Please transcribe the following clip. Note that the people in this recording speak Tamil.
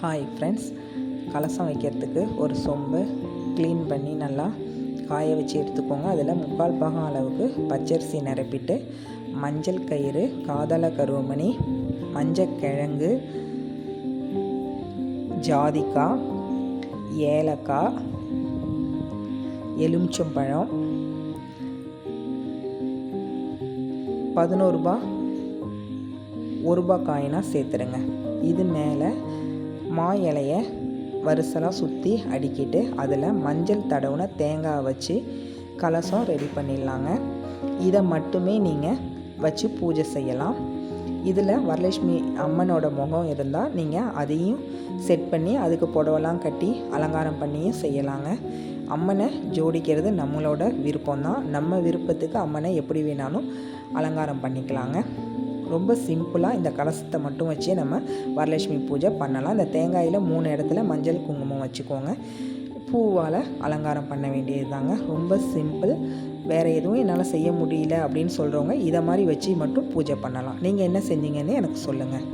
ஹாய் ஃப்ரெண்ட்ஸ் கலசம் வைக்கிறதுக்கு ஒரு சொம்பு க்ளீன் பண்ணி நல்லா காய வச்சு எடுத்துக்கோங்க. அதில் முக்கால் பாகம் அளவுக்கு பச்சரிசி நிரப்பிட்டு மஞ்சள் கயிறு காதல கருவமணி மஞ்சக்கிழங்கு ஜாதிக்காய் ஏலக்காய் எலுமிச்சம்பழம் பதினோருபா ரூபா ஒரு ரூபா சேர்த்துருங்க இது மேலே மா இலைய வரிசலாக சுற்றி அடிக்கிட்டு அதில் மஞ்சள் தடவுன தேங்காய் வச்சு கலசம் ரெடி பண்ணிடலாங்க. இதை மட்டுமே நீங்கள் வச்சு பூஜை செய்யலாம். இதில் வரலட்சுமி அம்மனோட முகம் இருந்தால் நீங்கள் அதையும் செட் பண்ணி அதுக்கு புடவெல்லாம் கட்டி அலங்காரம் பண்ணியும் செய்யலாங்க. அம்மனை ஜோடிக்கிறது நம்மளோட விருப்பம்தான். நம்ம விருப்பத்துக்கு அம்மனை எப்படி வேணாலும் அலங்காரம் பண்ணிக்கலாங்க. ரொம்ப சிம்பிளாக இந்த கலசத்தை மட்டும் வச்சே நம்ம வரலட்சுமி பூஜை பண்ணலாம். இந்த தேங்காயில் மூணு இடத்துல மஞ்சள் குங்குமம் வச்சுக்கோங்க. பூவால் அலங்காரம் பண்ண வேண்டியது தாங்க ரொம்ப சிம்பிள். வேறு எதுவும் என்னால் செய்ய முடியல அப்படின்னு சொல்கிறவங்க இதை மாதிரி வச்சு மட்டும் பூஜை பண்ணலாம். நீங்கள் என்ன செஞ்சீங்கன்னு எனக்கு சொல்லுங்கள்